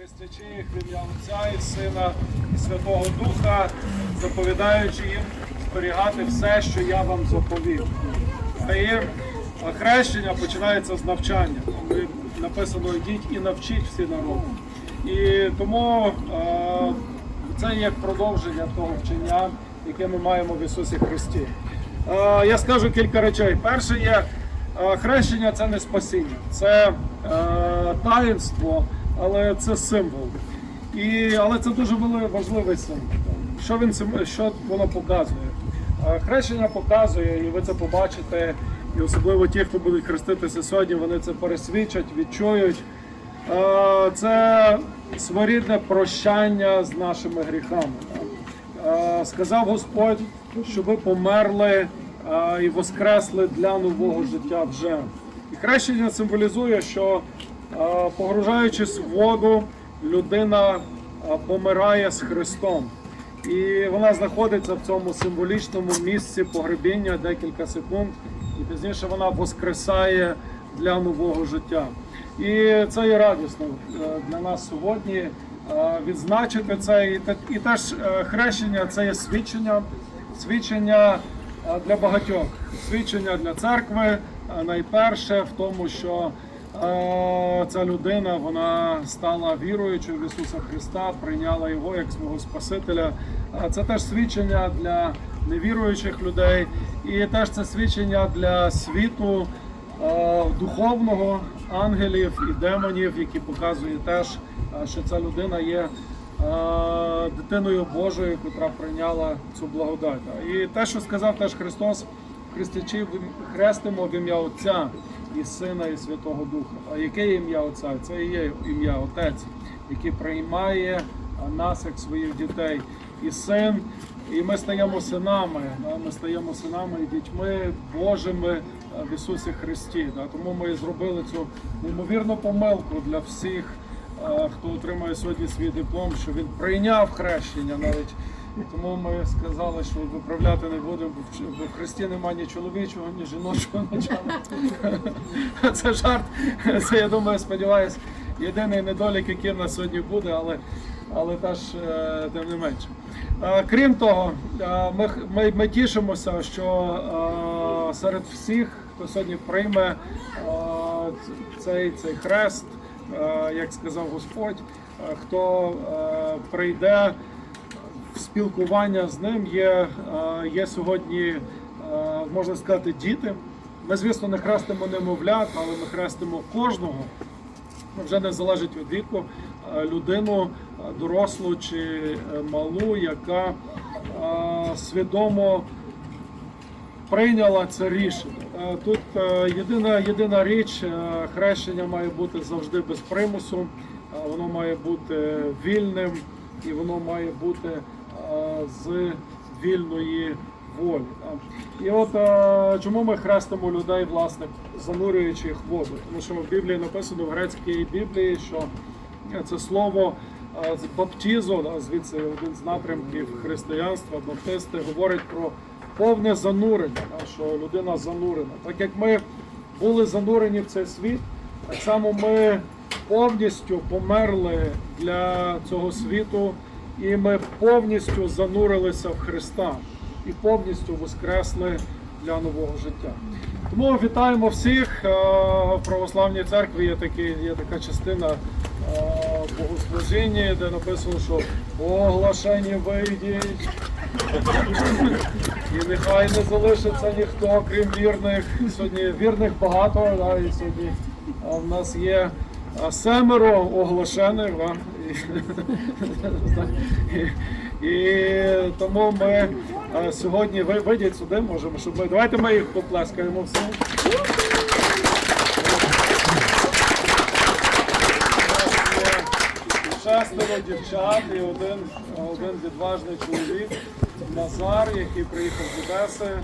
Хрестячи їх в ім'я Отця і Сина і Святого Духа, заповідаючи їм зберігати все, що я вам заповів. Е, хрещення починається з навчання. Написано йдіть і навчіть всі народи. І тому це є продовження того вчення, яке ми маємо в Ісусі Христі. Я скажу кілька речей. Перше є хрещення це не спасіння, це е, таїнство, але це символ. І, але це дуже важливий символ. Що він що воно показує? Хрещення показує, і ви це побачите, і особливо ті, хто будуть хреститися сьогодні, вони це пересвідчать, відчують. Це своєрідне прощання з нашими гріхами. Сказав Господь, що ви померли і воскресли для нового життя вже. І хрещення символізує, що погружаючись в воду, людина помирає з Христом. І вона знаходиться в цьому символічному місці погребіння декілька секунд, і пізніше вона воскресає для нового життя. І це є радісно е, для нас сьогодні е, відзначити це. І теж е, хрещення це є свідчення, свідчення для багатьох, свідчення для церкви найперше в тому, що ця людина вона стала віруючою в Ісуса Христа, прийняла його як свого Спасителя. Це теж свідчення для невіруючих людей, і теж це свідчення для світу е, духовного ангелів і демонів, які показує теж, е, що ця людина є е, дитиною Божою, яка прийняла цю благодать. І те, що сказав теж Христос, хрестячи хрестимо в ім'я Отця і Сина, і Святого Духа. А яке ім'я Отця? Це і є ім'я Отець, який приймає нас як своїх дітей. І син, і ми стаємо синами. Ми стаємо синами і дітьми Божими в Ісусі Христі. Тому ми зробили цю неймовірну помилку для всіх, хто отримує сьогодні свій диплом, що він прийняв хрещення навіть. Тому ми сказали, що виправляти не будемо, бо в Христі немає ні чоловічого, ні жіночого начала. Це жарт. Це я думаю, сподіваюся, єдиний недолік, який в нас сьогодні буде, але, але теж е, тим не менше. Е, Крім того, е, ми, ми, ми тішимося, що серед всіх, хто сьогодні прийме цей, цей хрест, як сказав Господь, хто прийде спілкування з ним є, е, є сьогодні, е, можна сказати, діти. Ми, звісно, не хрестимо немовлят, але ми хрестимо кожного. Вже не залежить від віку е, людину дорослу чи малу, яка свідомо прийняла це рішення. Тут єдина, єдина річ, хрещення має бути завжди без примусу, воно має бути вільним і воно має бути з вільної волі. І от е, чому ми хрестимо людей, власне, занурюючи їх в воду? Тому що в Біблії написано в грецькій Біблії, що це слово е, баптізо, звідси один з напрямків християнства, баптисти говорять про повне занурення, що людина занурена. Так як ми були занурені в цей світ, так само ми повністю померли для цього світу, і ми повністю занурилися в Христа і повністю воскресли для нового життя. Тому вітаємо всіх. Е, В православній церкві є, такий, є така частина е, богослужіння, де написано, що оглашені вийдіть. І нехай не залишиться ніхто, крім вірних. Сьогодні вірних багато, да, і сьогодні в нас є семеро оголошених. Да, і, тому ми сьогодні ви вийдіть сюди, можемо, щоб ми. Давайте ми їх поплескаємо всім. Шестеро дівчат і один, один відважний чоловік Назар, який приїхав з Одеси,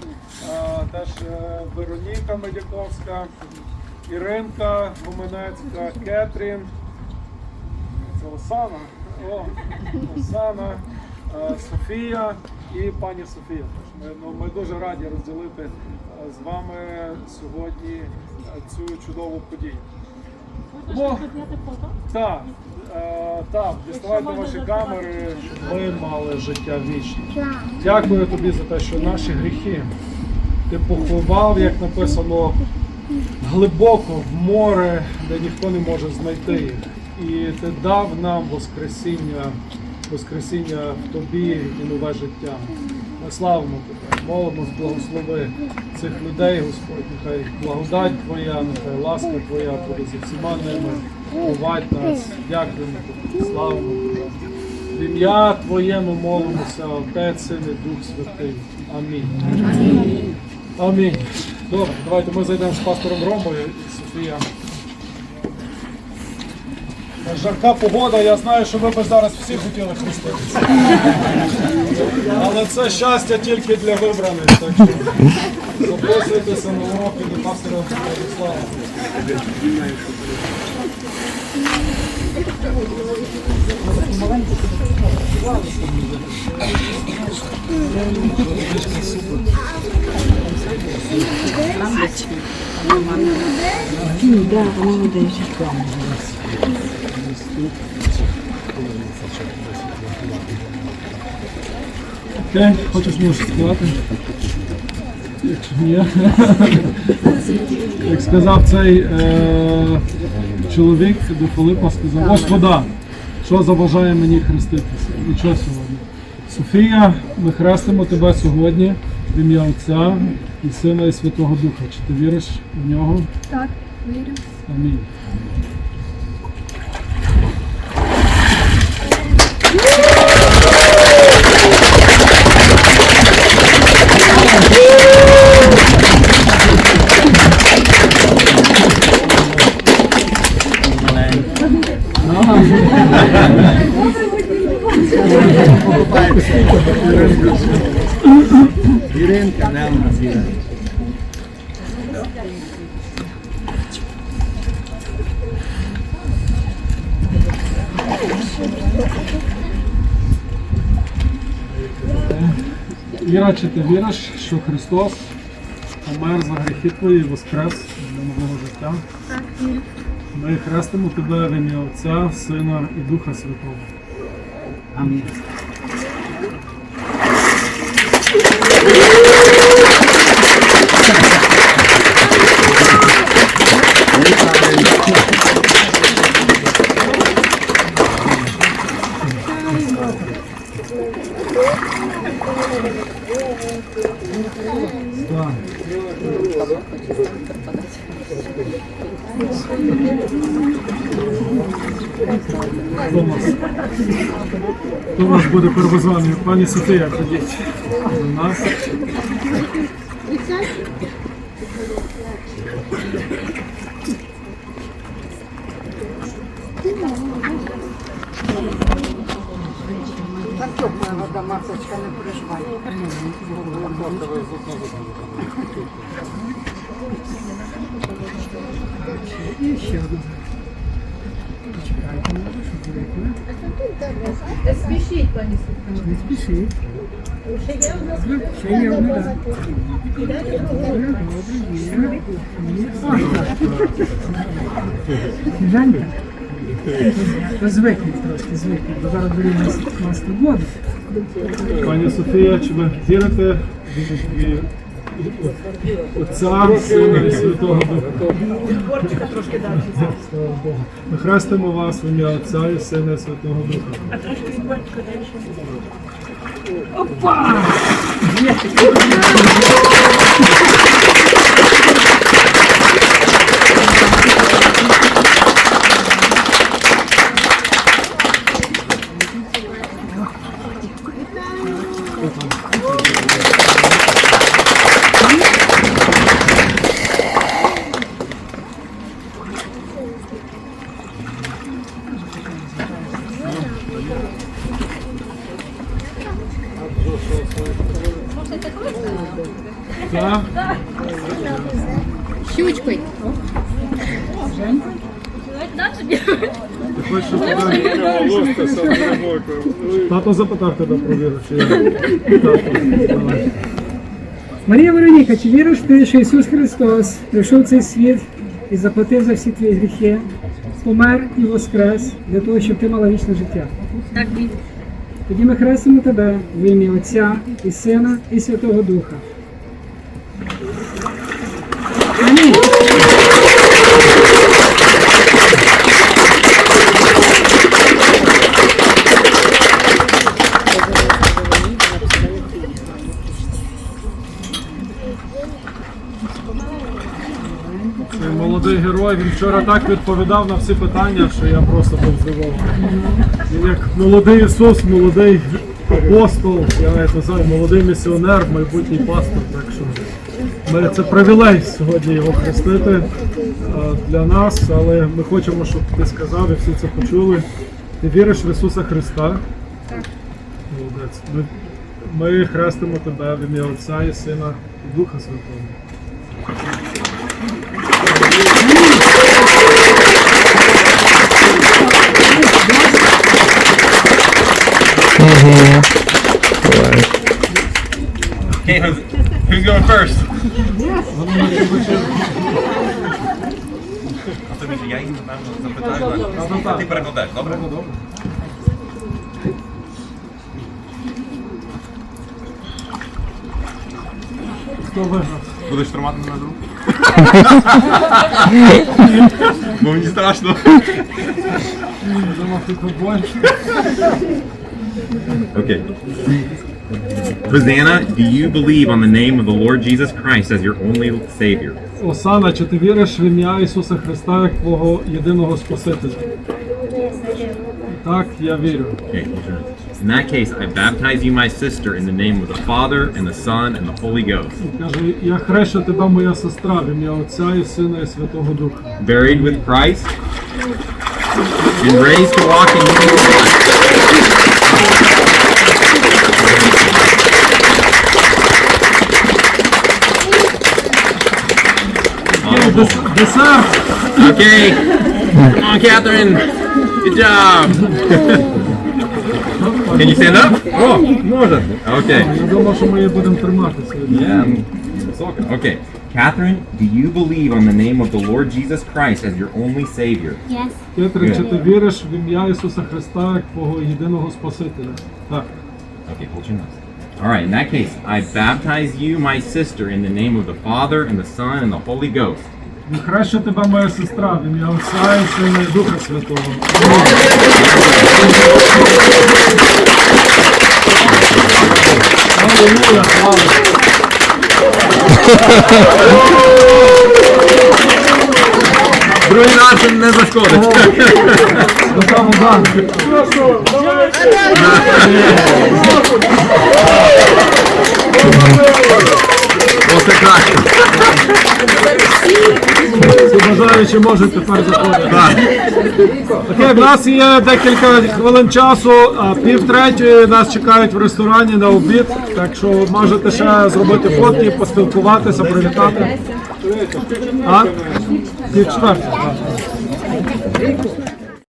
теж е, Вероніка Медяковська, Іринка Гуменецька, Кетрін. Це Осана. О, Осана, е, Софія і пані Софія. Ми, ну, ми дуже раді розділити е, з вами сьогодні е, цю чудову подію. Можна зняти фото? Так, так, діставайте ваші камери, щоб ми мали життя вічне. Дякую тобі за те, що наші гріхи ти поховав, як написано, глибоко в море, де ніхто не може знайти їх. І ти дав нам Воскресіння, Воскресіння в тобі і нове життя. Ми славимо тебе, молимось, благослови цих людей, Господь, нехай благодать Твоя, нехай ласка Твоя буде за всіма ними, провадь нас, дякуємо тобі, славимо тебе. В ім'я Твоє ми молимося, Отець, Син і Дух Святий. Амінь. Амінь. Добре, давайте ми зайдемо з пастором Ромою і Софія. Жарка погода, я знаю, що ви б зараз всі хотіли хреститися. Але це щастя тільки для вибраних. Так що записуйтеся на уроки до пастора Владислава. Да, молодець. Окей, хочеш щось сказати? Якщо ні. Як сказав цей е, чоловік до Филипа, сказав, Господа, що заважає мені хреститися? Нічого сьогодні. Софія, ми хрестимо тебе сьогодні в ім'я Отця і Сина і Святого Духа. Чи ти віриш в нього? Так, вірю. Амінь. Іринка, не у нас є. Іра, чи ти віриш, що Христос помер за гріхи твої і воскрес для нового життя? Так, вірю. Ми хрестимо тебе в ім'я Отця, Сина і Духа Святого. Амінь. У нас буде первозваною? Пані Софія, ходіть до нас. Так тепла вода, масочка, не переживай. І ще одна. Не спішіть, пані Софія. Не спішіть. Ще є одна, так. Добре, добре, є. Є. Жанька, то звикніть трошки, звикніть, бо зараз буде нас, нас воду. Пані Софія, чи ви вірите в Отця, Сина і Святого Духа? Слава Богу. Ми хрестимо вас в ім'я Отця і Сина і Святого Духа. Так? Тато запитав тебе про віру, чи я? Марія Вероніка, чи віриш ти, що Ісус Христос прийшов в цей світ і заплатив за всі твої гріхи? помер і воскрес для того, щоб ти мала вічне життя. Так, він. Тоді ми хрестимо тебе в ім'я Отця і Сина і Святого Духа. Герой, він вчора так відповідав на всі питання, що я просто був здивований. Він як молодий Ісус, молодий апостол, я навіть не знаю, молодий місіонер, майбутній пастор. Так що ми, це привілей сьогодні його хрестити е, для нас, але ми хочемо, щоб ти сказав і всі це почули. Ти віриш в Ісуса Христа? Так. Молодець. Ми, ми хрестимо тебе в ім'я Отця і Сина і Духа Святого. Okay, who's, who's going first? A to będzie ja im mam zapytania. A ty добре? Хто? Будеш тримати мене руку? Бо мені страшно. Думав, ти футболь. Okay. Hosanna, do you believe on the name of the Lord Jesus Christ as your only Savior? Осана, чи ти віриш в ім'я Ісуса Христа як Твого єдиного Спасителя? Так, я вірю. Okay. In that case, I baptize you, my sister, in the name of the Father, and the Son, and the Holy Ghost. Каже, я хрещу тебе, моя сестра, в ім'я Отця і Сина і Святого Духа. Buried with Christ, and raised to walk in newness of life. Є дес- Десерт! Okay. Come on, Catherine. Good job. Can you stand up? Oh, можно. Okay. Я думав, що ми її будемо тримати сьогодні. Yeah. I'm высоко. Okay. Catherine, do you believe on the name of the Lord Jesus Christ as your only Savior? Yes. Петре, чи ти віриш в ім'я Ісуса Христа як Твого єдиного Спасителя? Так. Okay, hold your nose. All right, in that case, I baptize you, my sister, in the name of the Father, and the Son, and the Holy Ghost. І хрещу тебе, моя сестра, в ім'я Отця і Сина і Духа Святого. Аллилуйя! Другий раз не зашкодить. До самого Оце Всі може тепер заходити. Окей, в нас є декілька хвилин часу, а пів третьої нас чекають в ресторані на обід. Так що можете ще зробити фотки, поспілкуватися, привітати. А? Пів четвертої.